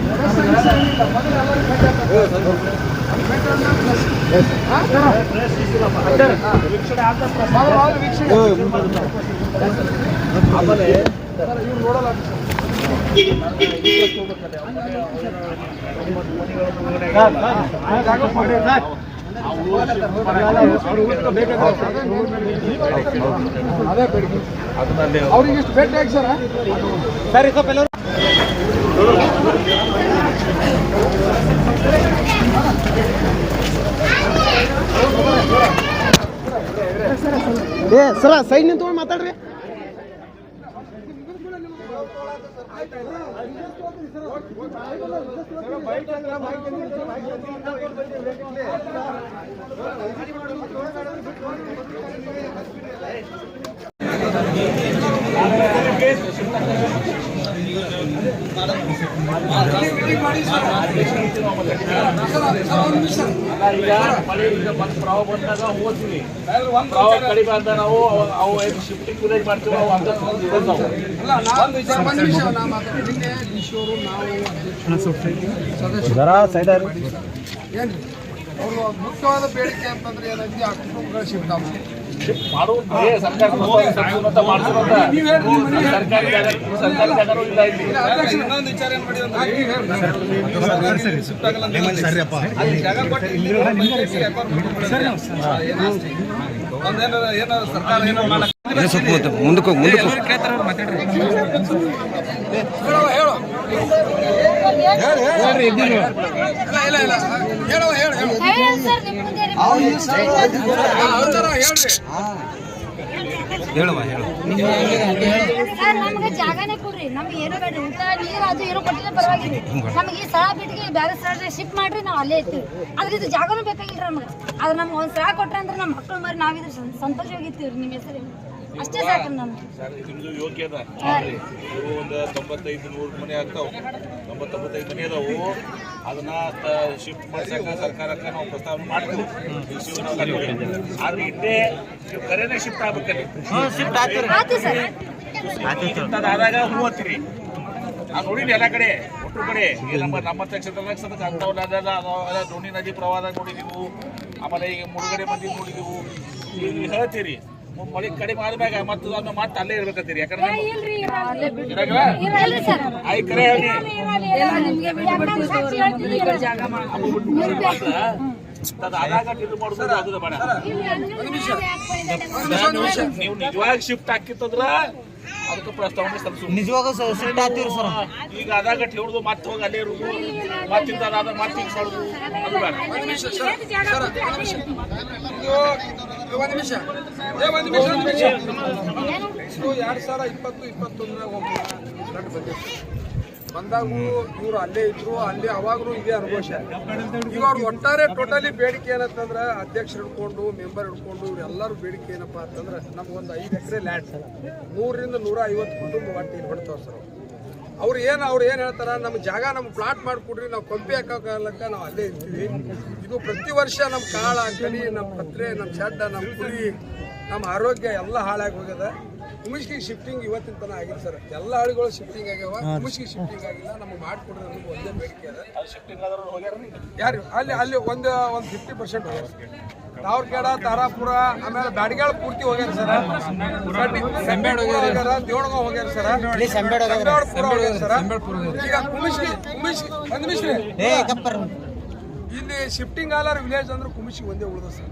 ಕಣಕನ ಬಂದದ್ದು ಬೆಟ್ಟ ಬರ್ತಿದ್ದು ಮುಖ ಗೊತ್ತಿದೆ. ಹಾಂ ಅವ್ರಿಗೆ ಇಷ್ಟು ಭೇಟಿ ಆಗಿ ಸರ್ ಏ ಸರ ಸೈಡ್ ನಿಂತ್ಕೊಂಡು ಮಾತಾಡ್ರಿ. ಮಳೆ ಈಗ ಬಂದು ಪ್ರವಾಹ ಬಂದಾಗ ಹೋಗ್ತೀವಿ ಪ್ರವಾಹ ಕಡಿಮೆ ಅಂತ ನಾವು ಅವ- ಶಿಫ್ಟಿಂಗ್ ವಿಲೇಜ್ ಮಾಡ್ತೀವಿ ಅವು ಅಂತ ಏನ್ರಿ? ಅವರು ಮುಖ್ಯವಾದ ಬೇಡಿಕೆ ಅಂತಂದ್ರೆ ಏನಾಗಿದೆ ಆ ಕುಟುಂಬಗಳು ಶಿಫ್ಟ್ ಶಿಫ್ಟ್ ಸರ್ಕಾರ ಮುಂದಕ್ಕೆ ಹೇಳು ಹೇಳು. ಇಲ್ಲ ಇಲ್ಲ ಇಲ್ಲ. ಹೇಳುವ, ಹೇಳು. ನಮ್ಗೆ ಜಾಗನೇ ಕೊಡ್ರಿ ನಮ್ಗೆ ಏನು ಬೇಡ ಊಟ ನೀರು ಅದು ಏನು ಕೊಟ್ಟಿಲ್ಲ ಪರವಾಗಿಲ್ಲ ನಮ್ಗೆ ಈ ಸ್ಥಳ ಬಿಟ್ಟಿಗೆ ಬೇರೆ ಸ್ಥಳ ಶಿಫ್ಟ್ ಮಾಡ್ರಿ, ನಾವು ಅಲ್ಲೇ ಇರ್ತೀವಿ. ಆದ್ರೆ ಇದು ಜಾಗನೂ ಬೇಕಾಗಿಲ್ಲ ನಮ್ಗೆ. ಆದ್ರೆ ನಮ್ಗೆ ಒಂದು ಸ್ಥಳ ಕೊಟ್ರೆ ಅಂದ್ರೆ ನಮ್ಮ ಮಕ್ಕಳು ಮರಿ ನಾವಿದ್ರೆ ಸಂತೋಷವಾಗಿರ್ತೀವಿ ನಿಮ್ಮ ಹೆಸರು ಅಷ್ಟೇ ಸಾಕು ನಮ್ಗೆ ಸರ್, ನಿಮ್ದು ಯೋಗ್ಯದ ಅದ. ಇವು ಒಂದು ತೊಂಬತ್ತೈದು ನೂರು ಮನೆ ಆಗ್ತಾವ. ತೊಂಬತ್ತೊಂಬತ್ತೈದು ಮನೆ ಅದಾವು. ಅದನ್ನ ಶಿಫ್ಟ್ ಮಾಡಿಸಕ ಸರ್ಕಾರಕ್ಕೆ ನಾವು ಪ್ರಸ್ತಾವನೆ ಮಾಡ್ತೀವಿ. ಆದ್ರೆ ಇಟ್ಟೇ ನೀವು ಕರೆನೇ ಶಿಫ್ಟ್ ಆಗ್ಬೇಕಲ್ಲಿ? Shift sir. ಆದಾಗ ಹೂ ಹತ್ತಿರಿ ನಾನು ನೋಡಿನಿ ಎಲ್ಲ ಕಡೆ ಒಟ್ಟು ಕಡೆ. ಈ ನಮ್ಮ ನಮ್ಮ ಕ್ಷೇತ್ರದಾಗ ಸದಕ್ಕೆ ಅಂಥವಲ್ಲ ಅದೆಲ್ಲ ಅದಾವ ದೋಣಿ ನದಿ ಪ್ರವಾಹದಾಗ ನೋಡಿದೀವು. ಆಮೇಲೆ ಈಗ ಮುಳುಗಡೆ ಮಂದಿ ನೋಡಿದೀವು. ಈಗ ಹೇಳ್ತೀರಿ. ಮಳೆ ಕಡಿಮೆ ಆದ್ಮ್ಯಾಗ ಮತ್ತೆ ಅದನ್ನ ಮತ್ತೆ ಅಲ್ಲೇ ಇರ್ಬೇಕಂತೀರಿ. ಯಾಕಂದ್ರೆ ಆಯ್ ಕರೆ ಹೇಳಿ. ನೀವು ನಿಜವಾಗಿ ಶಿಫ್ಟ್ ಹಾಕಿತ್ತಂದ್ರ ಅದಕ್ಕೆ ಪ್ರಸ್ತಾವನೆ ಸಲ್ಲಿಸು ನಿಜವಾಗ ಸಿಟ್ ಆಗ್ತೀರಿ ಸರ್ ಈಗ ಅದಾಗ ಹಿಡಿದು ಮತ್ತೆ ಹೋಗಿ ಅಲ್ಲೇ ಇರುದು ಮತ್ತಿಂದ ಅದಾದ ಮತ್ತೆ ಹಿಂಗ್ ಸಡುದು ಅದು ಬೇಡ. ಒಂದು ನಿಮಿಷ ಒಂದು ನಿಮಿಷ. ಒಂದು ನಿಮಿಷ. ಎರಡು ಸಾವಿರ ಇಪ್ಪತ್ತು ಇಪ್ಪತ್ತೊಂದರಾಗ ಬಂದಾಗೂ ಇವರು ಅಲ್ಲೇ ಇದ್ರು, ಅಲ್ಲಿ ಅವಾಗಲೂ ಇದೇ ಅನುಭವ ಈಗ ಅವ್ರು ಒಟ್ಟಾರೆ ಟೋಟಲಿ ಬೇಡಿಕೆ ಏನಂತಂದ್ರೆ ಅಧ್ಯಕ್ಷರು ಹಿಡ್ಕೊಂಡು ಮೆಂಬರ್ ಹಿಡ್ಕೊಂಡು ಎಲ್ಲರೂ ಬೇಡಿಕೆ ಏನಪ್ಪ ಅಂತಂದ್ರೆ ನಮ್ಗೊಂದು ಐದು ಎಕರೆ ಲ್ಯಾಂಡ್ ನೂರರಿಂದ ನೂರ ಐವತ್ತು ಕುಟುಂಬ ಒಟ್ಟು ಹೊಡ್ತಾವ ಸರ್. ಅವ್ರು ಏನು ಅವ್ರು ಏನು ಹೇಳ್ತಾರೆ ನಮ್ಮ ಜಾಗ ನಮ್ಗೆ ಪ್ಲಾಟ್ ಮಾಡಿಕೊಡ್ರಿ, ನಾವು ಕಂಪಿ ಹಾಕೋಕಾಗಲಕ್ಕ ನಾವು ಅಲ್ಲೇ ಇರ್ತೀವಿ. ಇದು ಪ್ರತಿ ವರ್ಷ ನಮ್ಮ ಕಾಳ ಕಲಿ ನಮ್ಮ ಪತ್ರೆ ನಮ್ಮ ಶೆಡ್ಡ ನಮ್ಮ ಕುರಿ ನಮ್ಮ ಆರೋಗ್ಯ ಎಲ್ಲ ಹಾಳಾಗಿ ಹೋಗ್ಯದ. ಕುಮಿಷ್ಗಿಗೆ ಶಿಫ್ಟಿಂಗ್ ಇವತ್ತಿನ ತನ ಆಗಿದೆ ಸರ್. ಎಲ್ಲ ಹಳ್ಳಿಗಳು ಶಿಫ್ಟಿಂಗ್ ಆಗ್ಯಾವ. ಕುಮಿಷ್ಗಿಗೆ ಶಿಫ್ಟಿಂಗ್ ಆಗಿಲ್ಲ. ನಮಗೆ ಮಾಡಿಕೊಡ್ರಿ ನಮಗೆ ಒಂದೇ ಬೇಡಿಕೆ ಅದ. ಯಾರು? ಅಲ್ಲಿ ಅಲ್ಲಿ ಒಂದು ಒಂದು ಫಿಫ್ಟಿ ಪರ್ಸೆಂಟ್ ಹೋಗ್ಯಾರ. ತಾವ್ರಗೇಡ ತಾರಾಪುರ ಆಮೇಲೆ ಬ್ಯಾಡಗಾಳ ಪೂರ್ತಿ ಹೋಗ್ಯಾರ ಸರ್. ಸೆಂಬೇಡ್ ಹೋಗ್ಯಾರ. ದೇವಳಗಾವ್ ಹೋಗ್ಯಾರ ಸರ್. ಸಂಬೇಡ್ಪುರ ಹೋಗ್ಯಾರ. ಸರ್. ಈಗ ಒಂದು ನಿಮಿಷ. ರೀ. ಇಲ್ಲಿ ಶಿಫ್ಟಿಂಗ್ ಆಲರ್ ವಿಲೇಜ್ ಅಂದ್ರೆ ಕುಮಿಷಿ ಒಂದೇ ಉಳಿದ ಸರ್.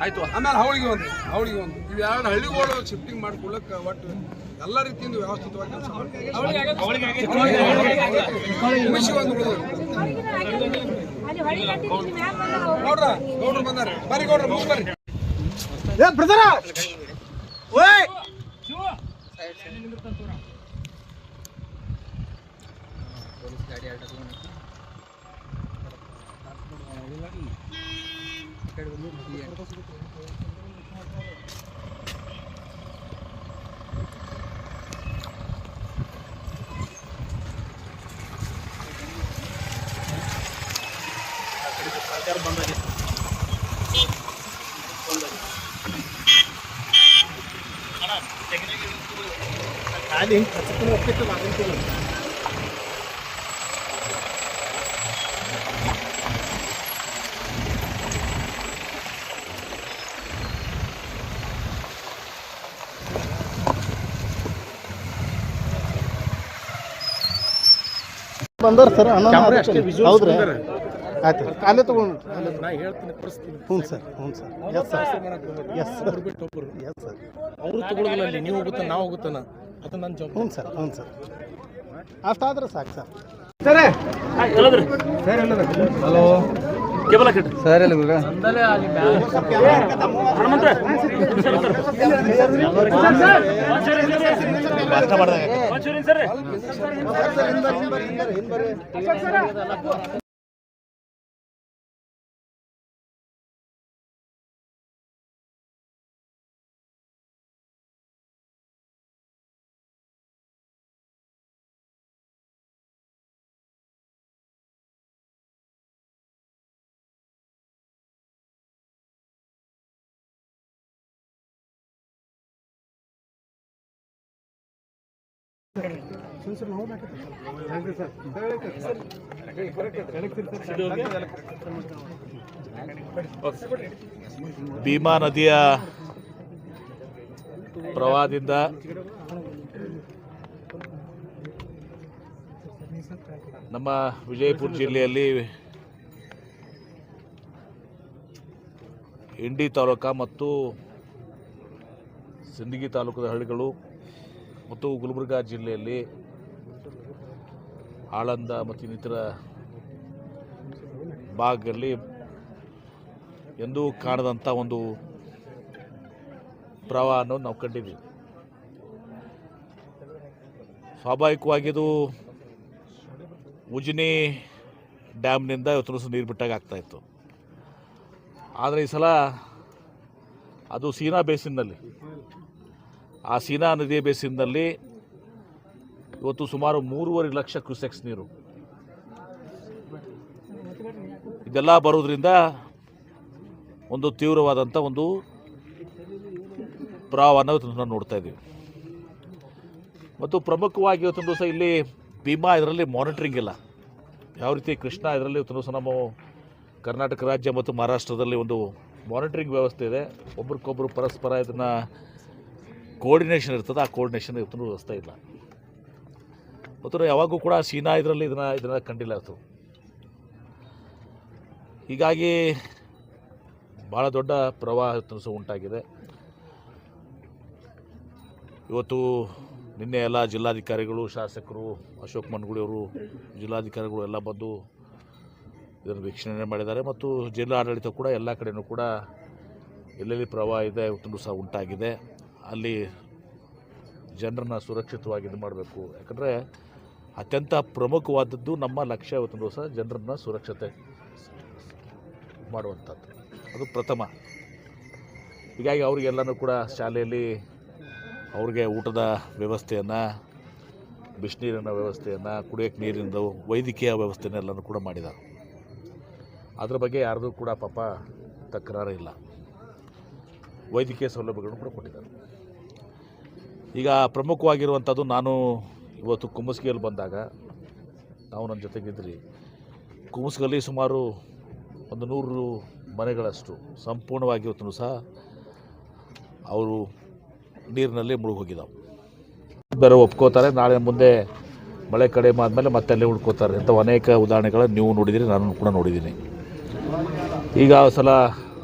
ಆಯ್ತು ಆಮೇಲೆ ಅವಳಿಗೆ ಒಂದು ಅವಳಿಗೆ ಒಂದು. ಇವು ಎರಡು ಹಳ್ಳಿಗಳು ಶಿಫ್ಟಿಂಗ್ ಮಾಡ್ಕೊಳ್ಳಕ್ಕೆ ಒಟ್ಟು ಎಲ್ಲ ರೀತಿಯಿಂದ ವ್ಯವಸ್ಥಿತವಾಗಿ ಕೆಲಸ. ನೋಡ್ರ ನೋಡ್ರಿ ಬಂದಾರ. ಬರ್ರಿ ಗೌಡ್ರು ಮುಗಿ ಬರ್ರಿ. ಏ ಬ್ರದರ! ಓಯ್! ಸರ್ಕಾರ ಬಂದಾಗಿದೆ ಖಾಲಿ ಹಚ್ಚಕ್ಕೆ ಹೋಗ್ತಿತ್ತು ಮಾತಾಡ್ತಿಲ್ಲ ಮಾತಾಡ್ತೀವಿ ಸರ್ ಸರ್ ಹೌದ್ರಿ? ಆಯ್ತು. ಕಾಲೇ ತಗೊಂಡು ನಾ ಹೇಳ್ತೀನಿ ಪರಿಸ್ಥಿತಿ ಹ್ಞೂ ಸರ್ ಹ್ಞೂ sir. Yes sir yes sir yes sir ಅವರು ತಗೊಳ್ಳೋದಿಲ್ಲ ಅಲ್ಲಿ ನೀವು ನಾವು ಹೋಗುತ್ತಾನ? ಅದು ನನ್ನ ಜವಾಬ್ದಾರಿ ಹ್ಞೂ ಸರ್ ಹ್ಞೂ ಸರ್. ಅಷ್ಟಾದ್ರೆ ಸಾಕು ಸರ್. ಕೇಬಲ್ ಹಾಕಿಡ್ರಿ ಸರ್ ಇಲ್ಲ ಗುರುಗಳ ಭೀಮಾ ನದಿಯ ಪ್ರವಾಹದಿಂದ ನಮ್ಮ ವಿಜಯಪುರ ಜಿಲ್ಲೆಯಲ್ಲಿ ಇಂಡಿ ತಾಲೂಕ ಮತ್ತು ಸಿಂದಗಿ ತಾಲೂಕದ ಹಳ್ಳಿಗಳು ಮತ್ತು ಗುಲ್ಬರ್ಗಾ ಜಿಲ್ಲೆಯಲ್ಲಿ ಆಳಂದ ಮತ್ತು ಇನ್ನಿತರ ಭಾಗದಲ್ಲಿ ಎಂದೂ ಕಾಣದಂಥ ಒಂದು ಪ್ರವಾಹ ಅನ್ನೋದು ನಾವು ಕಂಡಿದ್ದೀವಿ. ಸ್ವಾಭಾವಿಕವಾಗಿ ಇದು ಉಜಿನಿ ಡ್ಯಾಮ್ನಿಂದ ಇವತ್ತು ದಿವಸ ನೀರು ಬಿಟ್ಟಾಗ ಆಗ್ತಾಯಿತ್ತು ಆದರೆ ಈ ಸಲ ಅದು ಸೀನಾ ಬೇಸಿನ್ನಲ್ಲಿ ಆ ಸೀನಾ ನದಿಯ ಬೇಸಿನಲ್ಲಿ ಇವತ್ತು ಸುಮಾರು ಮೂರುವರೆ ಲಕ್ಷ ಕ್ಯೂಸೆಕ್ಸ್ ನೀರು. ಇದೆಲ್ಲ ಬರೋದ್ರಿಂದ ಒಂದು ತೀವ್ರವಾದಂಥ ಒಂದು ಪ್ರವಾಹವನ್ನು ಇವತ್ತು ನಾವು ನೋಡ್ತಾ ಇದ್ದೀವಿ. ಮತ್ತು ಪ್ರಮುಖವಾಗಿ ಇವತ್ತೊಂದು ದಿವಸ ಇಲ್ಲಿ ಭೀಮಾ ಇದರಲ್ಲಿ ಮಾನಿಟ್ರಿಂಗ್ ಇಲ್ಲ. ಯಾವ ರೀತಿ ಕೃಷ್ಣ ಇದರಲ್ಲಿ ಇವತ್ತು ದಿವಸ ನಮ್ಮ ಕರ್ನಾಟಕ ರಾಜ್ಯ ಮತ್ತು ಮಹಾರಾಷ್ಟ್ರದಲ್ಲಿ ಒಂದು ಮಾನಿಟ್ರಿಂಗ್ ವ್ಯವಸ್ಥೆ ಇದೆ. ಒಬ್ರಿಗೊಬ್ಬರು ಪರಸ್ಪರ ಇದನ್ನು ಕೋರ್ಡಿನೇಷನ್ ಇರ್ತದೆ, ಆ ಕೋರ್ಡಿನೇಷನ್ ಇವತ್ತು ವ್ಯವಸ್ಥೆ ಇಲ್ಲ. ಮತ್ತು ಯಾವಾಗೂ ಕೂಡ ಸೀನಾ ಇದರಲ್ಲಿ ಇದನ್ನು ಇದನ್ನು ಕಂಡಿಲ್ಲ ಇವತ್ತು ಹೀಗಾಗಿ ಭಾಳ ದೊಡ್ಡ ಪ್ರವಾಹ ಸಹ ಉಂಟಾಗಿದೆ. ಇವತ್ತು ನಿನ್ನೆ ಎಲ್ಲ ಜಿಲ್ಲಾಧಿಕಾರಿಗಳು, ಶಾಸಕರು, ಅಶೋಕ್ ಮನ್ಗುಳಿಯವರು ಜಿಲ್ಲಾಧಿಕಾರಿಗಳು ಎಲ್ಲ ಬಂದು ಇದನ್ನು ವೀಕ್ಷಣೆ ಮಾಡಿದ್ದಾರೆ. ಮತ್ತು ಜಿಲ್ಲಾ ಆಡಳಿತ ಕೂಡ ಎಲ್ಲ ಕಡೆಯೂ ಕೂಡ ಎಲ್ಲೆಲ್ಲಿ ಪ್ರವಾಹ ಇದೆ ಇವತ್ತು ಸಹ ಉಂಟಾಗಿದೆ. ಅಲ್ಲಿ ಜನರನ್ನ ಸುರಕ್ಷಿತವಾಗಿ ಇದು ಮಾಡಬೇಕು. ಯಾಕಂದರೆ ಅತ್ಯಂತ ಪ್ರಮುಖವಾದದ್ದು ನಮ್ಮ ಲಕ್ಷ್ಯ ಇವತ್ತು ದಿವಸ ಜನರನ್ನ ಸುರಕ್ಷತೆ ಮಾಡುವಂಥದ್ದು. ಅದು ಪ್ರಥಮ. ಹೀಗಾಗಿ ಅವರಿಗೆಲ್ಲನೂ ಕೂಡ ಶಾಲೆಯಲ್ಲಿ ಅವ್ರಿಗೆ ಊಟದ ವ್ಯವಸ್ಥೆಯನ್ನು ಬಿಸಿನೀರಿನ ವ್ಯವಸ್ಥೆಯನ್ನು, ಕುಡಿಯೋಕ್ಕೆ ನೀರಿನ ವೈದ್ಯಕೀಯ ವ್ಯವಸ್ಥೆನೆಲ್ಲನೂ ಕೂಡ ಮಾಡಿದ್ದಾರೆ. ಅದ್ರ ಬಗ್ಗೆ ಯಾರ್ದು ಕೂಡ ಪಾಪ ತಕರಾರು ಇಲ್ಲ ವೈದ್ಯಕೀಯ ಸೌಲಭ್ಯಗಳನ್ನು ಕೂಡ ಕೊಟ್ಟಿದ್ದಾರೆ. ಈಗ ಪ್ರಮುಖವಾಗಿರುವಂಥದ್ದು ನಾನು ಇವತ್ತು ಕುಮಸ್ಗಿಯಲ್ಲಿ ಬಂದಾಗ, ನಾವು ನನ್ನ ಜೊತೆಗಿದ್ರಿ. ಕುಮಸ್ಗಲ್ಲಿ ಸುಮಾರು ಒಂದು ನೂರು ಮನೆಗಳಷ್ಟು ಸಂಪೂರ್ಣವಾಗಿ ಇವತ್ತು ಸಹ ಅವರು ನೀರಿನಲ್ಲಿ ಮುಳುಗೋಗಿದ್ದಾವೆ. ಬೇರೆ ಒಪ್ಕೋತಾರೆ, ನಾಳೆ ಮುಂದೆ ಮಳೆ ಕಡಿಮೆ ಆದಮೇಲೆ ಮತ್ತೆ ಅಲ್ಲೇ ಉಳ್ಕೋತಾರೆ. ಅಂತ ಅನೇಕ ಉದಾಹರಣೆಗಳನ್ನು ನೀವು ನೋಡಿದಿರಿ, ನಾನು ಕೂಡ ನೋಡಿದ್ದೀನಿ. ಈಗ ಸಲ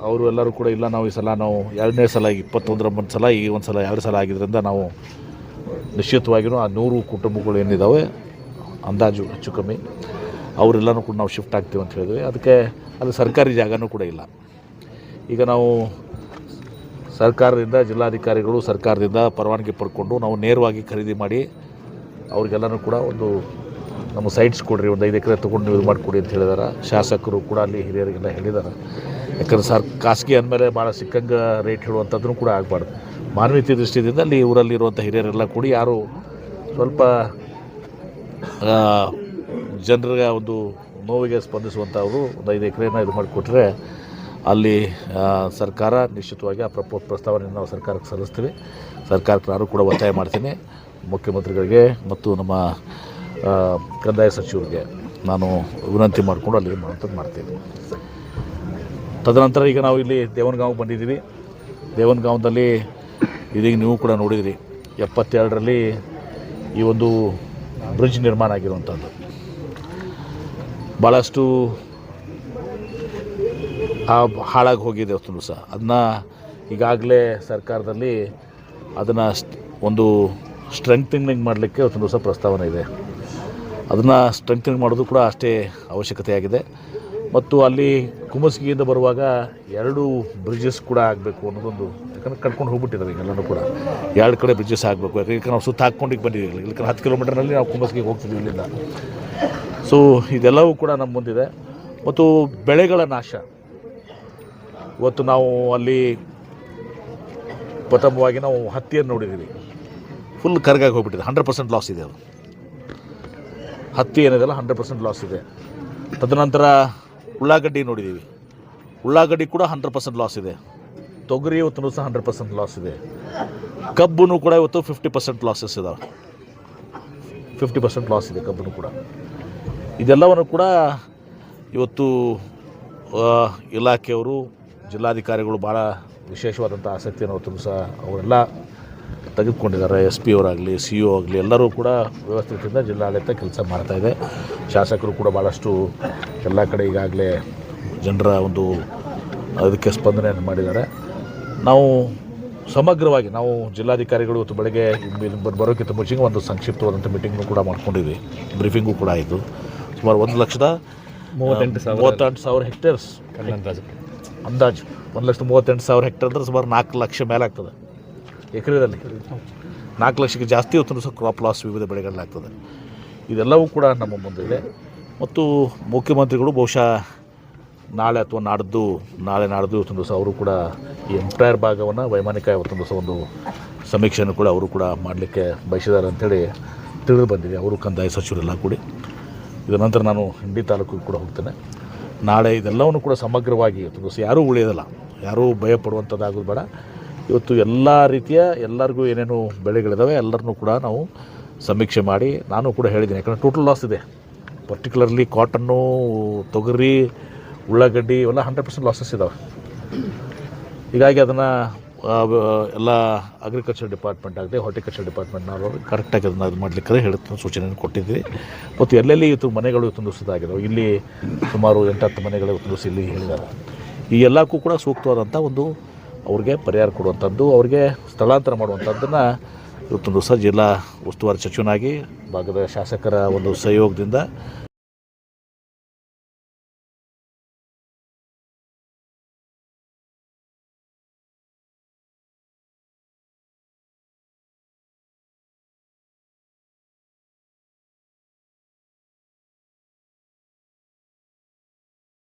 ಅವರು ಎಲ್ಲರೂ ಕೂಡ, ಇಲ್ಲ, ನಾವು ಈ ಸಲ, ನಾವು ಎರಡನೇ ಸಲ, ಇಪ್ಪತ್ತೊಂದರ ಒಂದು ಸಲ, ಈ ಒಂದು ಸಲ, ಎರಡು ಸಲ ಆಗಿದ್ದರಿಂದ ನಾವು ನಿಶ್ಚಿತವಾಗಿಯೂ ಆ ನೂರು ಕುಟುಂಬಗಳು ಏನಿದ್ದಾವೆ ಅಂದಾಜು ಹೆಚ್ಚು ಕಮ್ಮಿ, ಅವರೆಲ್ಲನೂ ಕೂಡ ನಾವು ಶಿಫ್ಟ್ ಆಗ್ತೀವಿ ಅಂತ ಹೇಳಿದ್ವಿ. ಅದಕ್ಕೆ ಅಲ್ಲಿ ಸರ್ಕಾರಿ ಜಾಗನೂ ಕೂಡ ಇಲ್ಲ. ಈಗ ನಾವು ಸರ್ಕಾರದಿಂದ, ಜಿಲ್ಲಾಧಿಕಾರಿಗಳು ಸರ್ಕಾರದಿಂದ ಪರವಾನಗಿ ಪಡ್ಕೊಂಡು ನಾವು ನೇರವಾಗಿ ಖರೀದಿ ಮಾಡಿ, ಅವ್ರಿಗೆಲ್ಲನೂ ಕೂಡ ಒಂದು ನಮ್ಮ ಸೈಟ್ಸ್ ಕೊಡ್ರಿ, ಒಂದು ಐದು ಎಕರೆ ತೊಗೊಂಡು ಇದು ಮಾಡಿಕೊಡಿ ಅಂತ ಹೇಳಿದಾರೆ. ಶಾಸಕರು ಕೂಡ ಅಲ್ಲಿ ಹಿರಿಯರಿಗೆಲ್ಲ ಹೇಳಿದ್ದಾರೆ ಯಾಕಂದ್ರೆ ಸರ್, ಖಾಸಗಿ ಅಂದಮೇಲೆ ಭಾಳ ಸಿಕ್ಕಂಗೆ ರೇಟ್ ಹೇಳುವಂಥದ್ದು ಕೂಡ ಆಗಬಾರ್ದು. ಮಾನವೀಯತೆ ದೃಷ್ಟಿಯಿಂದ ಅಲ್ಲಿ ಊರಲ್ಲಿರುವಂಥ ಹಿರಿಯರೆಲ್ಲ ಕೂಡಿ ಯಾರು ಸ್ವಲ್ಪ ಜನರಿಗೆ ಒಂದು ನೋವಿಗೆ ಸ್ಪಂದಿಸುವಂಥವರು ಒಂದು ಐದು ಎಕರೆನ ಇದು ಮಾಡಿಕೊಟ್ರೆ ಅಲ್ಲಿ ಸರ್ಕಾರ ನಿಶ್ಚಿತವಾಗಿ ಆ ಪ್ರಪೋ, ಪ್ರಸ್ತಾವನೆಯನ್ನು ನಾವು ಸರ್ಕಾರಕ್ಕೆ ಸಲ್ಲಿಸ್ತೀವಿ. ಸರ್ಕಾರಕ್ಕೆ ನಾನು ಕೂಡ ಒತ್ತಾಯ ಮಾಡ್ತೀನಿ. ಮುಖ್ಯಮಂತ್ರಿಗಳಿಗೆ ಮತ್ತು ನಮ್ಮ ಕಂದಾಯ ಸಚಿವರಿಗೆ ನಾನು ವಿನಂತಿ ಮಾಡಿಕೊಂಡು ಅಲ್ಲಿ ಮಾಡುವಂಥದ್ದು ಮಾಡ್ತೀನಿ ತದನಂತರ ಈಗ ನಾವು ಇಲ್ಲಿ ದೇವನಗಾಂವ್ ಬಂದಿದ್ದೀವಿ. ದೇವನಗಾಂವದಲ್ಲಿ ಇದೀಗ ನೀವು ಕೂಡ ನೋಡಿದಿರಿ. ಎಪ್ಪತ್ತೆರಡರಲ್ಲಿ ಈ ಒಂದು ಬ್ರಿಡ್ಜ್ ನಿರ್ಮಾಣ ಆಗಿರುವಂಥದ್ದು. ಭಾಳಷ್ಟು ಆ ಹಾಳಾಗಿ ಹೋಗಿದೆ ಅವತ್ತು ಸಹ. ಅದನ್ನ ಈಗಾಗಲೇ ಸರ್ಕಾರದಲ್ಲಿ ಅದನ್ನು ಒಂದು ಸ್ಟ್ರೆಂಥನಿಂಗ್ ಮಾಡಲಿಕ್ಕೆ ಅವತ್ತು ದಿವಸ ಪ್ರಸ್ತಾವನೆ ಇದೆ. ಅದನ್ನು ಸ್ಟ್ರೆಂಥನಿಂಗ್ ಮಾಡೋದು ಕೂಡ ಅಷ್ಟೇ ಅವಶ್ಯಕತೆಯಾಗಿದೆ. ಮತ್ತು ಅಲ್ಲಿ ಕುಮಸ್ಗಿಯಿಂದ ಬರುವಾಗ ಎರಡು ಬ್ರಿಡ್ಜಸ್ ಕೂಡ ಆಗಬೇಕು ಅನ್ನೋದೊಂದು, ಯಾಕಂದ್ರೆ ಕಟ್ಕೊಂಡು ಹೋಗ್ಬಿಟ್ಟಿದ್ದಾರೆ ಎಲ್ಲರೂ ಕೂಡ. ಎರಡು ಕಡೆ ಬ್ರಿಡ್ಜಸ್ ಆಗಬೇಕು. ಯಾಕಂದ್ರೆ ನಾವು ಸುತ್ತ ಹಾಕ್ಕೊಂಡು ಬಂದಿದ್ದೀವಿ. ಇಲ್ಲಿ ಹತ್ತು ಕಿಲೋಮೀಟರ್ನಲ್ಲಿ ನಾವು ಕುಮಸ್ಗಿಗೆ ಹೋಗ್ತಿದ್ವಿ ಇಲ್ಲಿಂದ. ಸೊ ಇದೆಲ್ಲವೂ ಕೂಡ ನಮ್ಮ ಮುಂದಿದೆ. ಮತ್ತು ಬೆಳೆಗಳ ನಾಶ. ಇವತ್ತು ನಾವು ಅಲ್ಲಿ ಪ್ರಥಮವಾಗಿ ನಾವು ಹತ್ತಿಯನ್ನು ನೋಡಿದ್ದೀವಿ. ಫುಲ್ ಕರ್ಗಾಗಿ ಹೋಗ್ಬಿಟ್ಟಿದೆ. ಹಂಡ್ರೆಡ್ ಪರ್ಸೆಂಟ್ ಲಾಸ್ ಇದೆ ಅದು. ಹತ್ತಿ ಏನಿದೆಲ್ಲ ಹಂಡ್ರೆಡ್ ಪರ್ಸೆಂಟ್ ಲಾಸ್ ಇದೆ. ತದನಂತರ ಉಳ್ಳಾಗಡ್ಡಿ ನೋಡಿದ್ದೀವಿ ಉಳ್ಳಾಗಡ್ಡಿ ಕೂಡ ಹಂಡ್ರೆಡ್ ಪರ್ಸೆಂಟ್ ಲಾಸ್ ಇದೆ. ತೊಗರಿ ಇವತ್ತು ಸಹ ಹಂಡ್ರೆಡ್ ಪರ್ಸೆಂಟ್ ಲಾಸ್ ಇದೆ. ಕಬ್ಬು ಕೂಡ ಇವತ್ತು ಫಿಫ್ಟಿ ಪರ್ಸೆಂಟ್ ಲಾಸಸ್ ಇದಾವೆ. ಫಿಫ್ಟಿ ಪರ್ಸೆಂಟ್ ಲಾಸ್ ಇದೆ ಕಬ್ಬು ಕೂಡ. ಇದೆಲ್ಲವನ್ನು ಕೂಡ ಇವತ್ತು ಇಲಾಖೆಯವರು, ಜಿಲ್ಲಾಧಿಕಾರಿಗಳು ಭಾಳ ವಿಶೇಷವಾದಂಥ ಆಸಕ್ತಿಯನ್ನು ಇವತ್ತು ಸಹ ಅವರೆಲ್ಲ ತೆಗೆದುಕೊಂಡಿದ್ದಾರೆ. ಎಸ್ ಪಿ ಅವರಾಗಲಿ ಸಿ ಒ ಆಗಲಿ ಎಲ್ಲರೂ ಕೂಡ ವ್ಯವಸ್ಥಿತದಿಂದ ಜಿಲ್ಲಾಡಳಿತ ಕೆಲಸ ಮಾಡ್ತಾಯಿದೆ ಶಾಸಕರು ಕೂಡ ಭಾಳಷ್ಟು ಎಲ್ಲ ಕಡೆ ಈಗಾಗಲೇ ಜನರ ಒಂದು ಅದಕ್ಕೆ ಸ್ಪಂದನೆಯನ್ನು ಮಾಡಿದ್ದಾರೆ. ನಾವು ಸಮಗ್ರವಾಗಿ ನಾವು ಜಿಲ್ಲಾಧಿಕಾರಿಗಳು ಇವತ್ತು ಬೆಳಗ್ಗೆ ಬರೋಕ್ಕಿಂತ ಮುಂಚೆಗೆ ಒಂದು ಸಂಕ್ಷಿಪ್ತವಾದಂಥ ಮೀಟಿಂಗ್ನು ಕೂಡ ಮಾಡ್ಕೊಂಡಿದ್ವಿ. ಬ್ರೀಫಿಂಗು ಕೂಡ ಆಯಿತು. ಸುಮಾರು ಒಂದು ಲಕ್ಷದ ಮೂವತ್ತೆಂಟು ಸಾವಿರ. ಮೂವತ್ತೆಂಟು ಸಾವಿರ ಹೆಕ್ಟೇರ್ಸ್. ಅಂದಾಜು. ಒಂದು ಲಕ್ಷದ ಮೂವತ್ತೆಂಟು ಸಾವಿರ ಹೆಕ್ಟೇರ್ ಅಂದರೆ ಸುಮಾರು ನಾಲ್ಕು ಲಕ್ಷ ಮೇಲೆ ಆಗ್ತದೆ ಎಕರೆದಲ್ಲಿ. ನಾಲ್ಕು ಲಕ್ಷಕ್ಕೆ ಜಾಸ್ತಿ ಹೊತ್ತು ಸಹ ಕ್ರಾಪ್ ಲಾಸ್ ವಿವಿಧ ಬೆಳೆಗಳಾಗ್ತದೆ. ಇದೆಲ್ಲವೂ ಕೂಡ ನಮ್ಮ ಮುಂದಿದೆ ಮತ್ತು ಮುಖ್ಯಮಂತ್ರಿಗಳು ಬಹುಶಃ ನಾಳೆ ಅಥವಾ ನಾಡ್ದು, ನಾಳೆ ನಾಡ್ದು ಇವತ್ತೊಂದು ದಿವಸ ಅವರು ಕೂಡ ಈ ಎಂಟೈರ್ ಭಾಗವನ್ನು ವೈಮಾನಿಕ ಇವತ್ತೊಂದು ದಿವಸ ಒಂದು ಸಮೀಕ್ಷೆಯನ್ನು ಕೂಡ ಅವರು ಕೂಡ ಮಾಡಲಿಕ್ಕೆ ಬಯಸಿದ್ದಾರೆ ಅಂಥೇಳಿ ತಿಳಿದು ಬಂದಿದೆ. ಅವರು ಕಂದಾಯ ಸಚಿವರೆಲ್ಲ ಕೂಡಿ. ಇದರ ನಂತರ ನಾನು ಹಿಂಡಿ ತಾಲೂಕಿಗೆ ಕೂಡ ಹೋಗ್ತೇನೆ. ನಾಳೆ ಇದೆಲ್ಲವನ್ನು ಕೂಡ ಸಮಗ್ರವಾಗಿ ಇವತ್ತು ಯಾರೂ ಉಳಿಯೋದಿಲ್ಲ. ಯಾರೂ ಭಯಪಡುವಂಥದ್ದಾಗೋದು ಬೇಡ. ಇವತ್ತು ಎಲ್ಲ ರೀತಿಯ ಎಲ್ಲರಿಗೂ ಏನೇನು ಬೆಳೆಗಳಿದ್ದಾವೆ ಎಲ್ಲರನ್ನೂ ಕೂಡ ನಾವು ಸಮೀಕ್ಷೆ ಮಾಡಿ ನಾನು ಕೂಡ ಹೇಳಿದ್ದೀನಿ. ಯಾಕಂದರೆ ಟೋಟಲ್ ಲಾಸ್ ಇದೆ. ಪರ್ಟಿಕ್ಯುಲರ್ಲಿ ಕಾಟನ್ನು ತೊಗರಿ, ಉಳ್ಳಾಗಡ್ಡಿ ಇವೆಲ್ಲ ಹಂಡ್ರೆಡ್ ಪರ್ಸೆಂಟ್ ಲಾಸಸ್ ಇದ್ದಾವೆ ಹೀಗಾಗಿ ಅದನ್ನು ಎಲ್ಲ ಅಗ್ರಿಕಲ್ಚರ್ ಡಿಪಾರ್ಟ್ಮೆಂಟ್ ಆಗಿದೆ ಹಾರ್ಟಿಕಲ್ಚರ್ ಡಿಪಾರ್ಟ್ಮೆಂಟ್ನವರು ಕರೆಕ್ಟಾಗಿ ಅದನ್ನು ಅದು ಮಾಡಲಿಕ್ಕೆ ಹೇಳುತ್ತೆ ಸೂಚನೆಯನ್ನು ಕೊಟ್ಟಿದ್ವಿ ಮತ್ತು ಎಲ್ಲೆಲ್ಲಿ ಇವತ್ತು ಮನೆಗಳು ಇವತ್ತು ದಿವಸದಾಗಿದ್ದಾವೆ ಇಲ್ಲಿ ಸುಮಾರು ಎಂಟತ್ತು ಮನೆಗಳು ಇವತ್ತು ಇಲ್ಲಿ ಹೇಳಿದ್ದಾರೆ. ಈ ಎಲ್ಲಕ್ಕೂ ಕೂಡ ಸೂಕ್ತವಾದಂಥ ಒಂದು ಅವ್ರಿಗೆ ಪರಿಹಾರ ಕೊಡುವಂಥದ್ದು, ಅವ್ರಿಗೆ ಸ್ಥಳಾಂತರ ಮಾಡುವಂಥದ್ದನ್ನು ಇವತ್ತೊಂದು ದಿವಸ ಜಿಲ್ಲಾ ಉಸ್ತುವಾರಿ ಸಚಿವನಾಗಿ, ಭಾಗದ ಶಾಸಕರ ಒಂದು ಸಹಯೋಗದಿಂದ